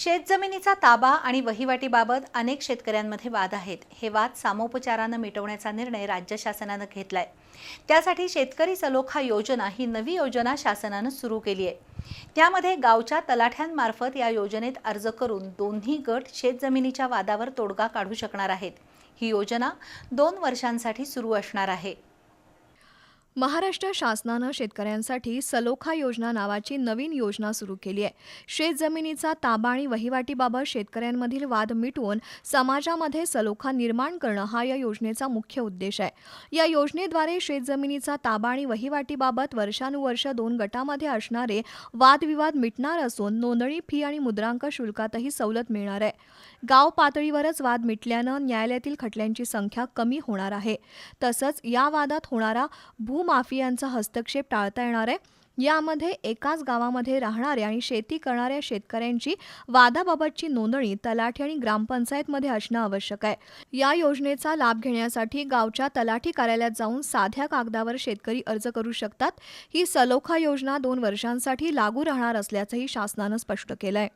शेतजमिनीचा ताबा आणि वहिवाटीबाबत अनेक शेतकऱ्यांमध्ये वाद आहेत. हे वाद सामोपचारानं मिटवण्याचा निर्णय राज्य शासनानं घेतलाय. त्यासाठी शेतकरी सलोखा योजना ही नवी योजना शासनानं सुरू केली आहे. त्यामध्ये गावच्या तलाठ्यांमार्फत या योजनेत अर्ज करून दोन्ही गट शेतजमिनीच्या वादावर तोडगा काढू शकणार आहेत. ही योजना दोन वर्षांसाठी सुरू असणार आहे. महाराष्ट्र शासनानं शेतकऱ्यांसाठी सलोखा योजना नावाची नवीन योजना सुरू केली आहे. शेतजमिनीचा ताबा आणि वहिवाटीबाबत शेतकऱ्यांमधील वाद मिटवून समाजामध्ये सलोखा निर्माण करणं हा या योजनेचा मुख्य उद्देश आहे. या योजनेद्वारे शेतजमिनीचा ताबा आणि वहिवाटीबाबत वर्षानुवर्ष दोन गटामध्ये असणारे वादविवाद मिटणार असून नोंदणी फी आणि मुद्रांक शुल्कातही सवलत मिळणार आहे. गाव पातळीवरच वाद मिटल्यानं न्यायालयातील खटल्यांची संख्या कमी होणार आहे. तसंच या वादात होणारा भू भूमाफियांचा हस्तक्षेप टाळता येणार आहे. यामध्ये एकाच गावामध्ये राहणाऱ्या आणि शेती करणाऱ्या शेतकऱ्यांची वादाबाबतची नोंदणी तलाठी आणि ग्रामपंचायतमध्ये असणं आवश्यक आहे. या योजनेचा लाभ घेण्यासाठी गावच्या तलाठी कार्यालयात जाऊन साध्या कागदावर शेतकरी अर्ज करू शकतात. ही सलोखा योजना दोन वर्षांसाठी लागू राहणार असल्याचंही शासनानं स्पष्ट केलं आहे